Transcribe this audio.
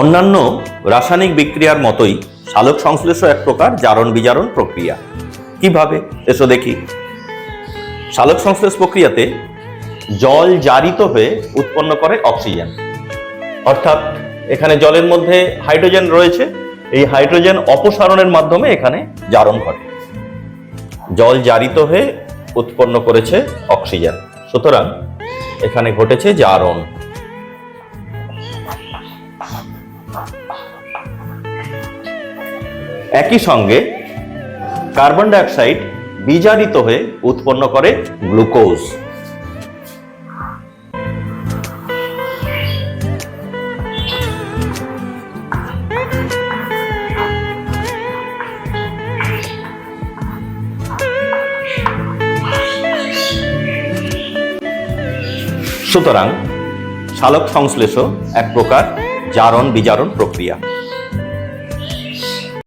অন্যান্য রাসায়নিক বিক্রিয়ার মতোই সালোক সংশ্লেষ এক প্রকার জারণ বিজারণ প্রক্রিয়া। কীভাবে? এসো দেখি। সালোক সংশ্লেষ প্রক্রিয়াতে জল জারিত হয়ে উৎপন্ন করে অক্সিজেন। অর্থাৎ এখানে জলের মধ্যে হাইড্রোজেন রয়েছে, এই হাইড্রোজেন অপসারণের মাধ্যমে এখানে জারণ ঘটে। জল জারিত হয়ে উৎপন্ন করেছে অক্সিজেন। সুতরাং এখানে ঘটেছে জারণ। একই সঙ্গে কার্বন ডাইঅক্সাইড বিজারিত হয়ে উৎপন্ন করে গ্লুকোজ। সুতরাং সালোক সংশ্লেষ এক প্রকার জারণ বিজারণ প্রক্রিয়া।